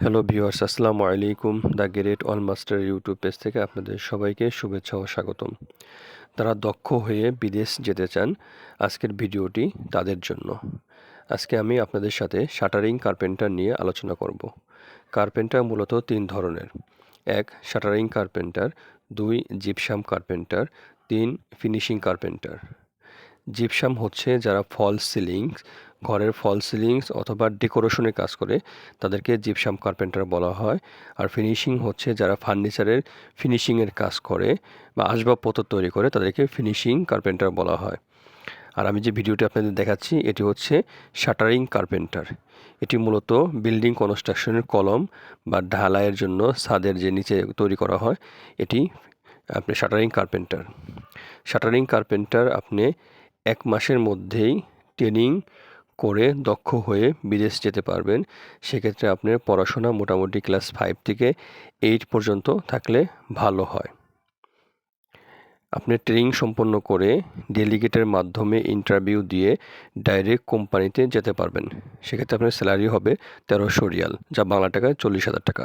Hello viewers আসসালামু আলাইকুম the great all master YouTube page থেকে আপনাদের সবাইকে শুভেচ্ছা ও স্বাগতম। তারা দক্ষ হয়ে বিদেশ যেতে চান, আজকের ভিডিওটি তাদের জন্য। আজকে আমি আপনাদের সাথে শাটারিং কার্পেন্টার নিয়ে আলোচনা করব। কার্পেন্টার মূলত তিন ধরনের। এক, শাটারিং কার্পেন্টার, দুই, জিপসাম কার্পেন্টার, তিন, ফিনিশিং কার্পেন্টার। জিপসাম হচ্ছে যারা ফল সিলিংস ঘরের ফল সিলিংস অথবা ডেকোরেশনের কাজ করে, তাদেরকে জিপসাম কার্পেন্টার বলা হয়। আর ফিনিশিং হচ্ছে যারা ফার্নিচারের ফিনিশিংয়ের কাজ করে বা আসবাবপত্র তৈরি করে, তাদেরকে ফিনিশিং কার্পেন্টার বলা হয়। আর আমি যে ভিডিওটি আপনাদের দেখাচ্ছি, এটি হচ্ছে শাটারিং কার্পেন্টার। এটি মূলত বিল্ডিং কনস্ট্রাকশনের কলম বা ঢালাইয়ের জন্য ছাদের যে নিচে তৈরি করা হয়, এটি আপনি শাটারিং কার্পেন্টার। শাটারিং কার্পেন্টার আপনি এক মাসের মধ্যেই ট্রেনিং করে দক্ষ হয়ে বিদেশ যেতে পারবেন, সেক্ষেত্রে আপনার পড়াশোনা মোটামুটি ক্লাস ফাইভ থেকে এইট পর্যন্ত থাকলে ভালো হয়। আপনি ট্রেনিং সম্পন্ন করে ডেলিগেটের মাধ্যমে ইন্টারভিউ দিয়ে ডাইরেক্ট কোম্পানিতে যেতে পারবেন, সেক্ষেত্রে আপনার স্যালারি হবে তেরোশো রিয়াল, যা বাংলা টাকায় চল্লিশ হাজার টাকা।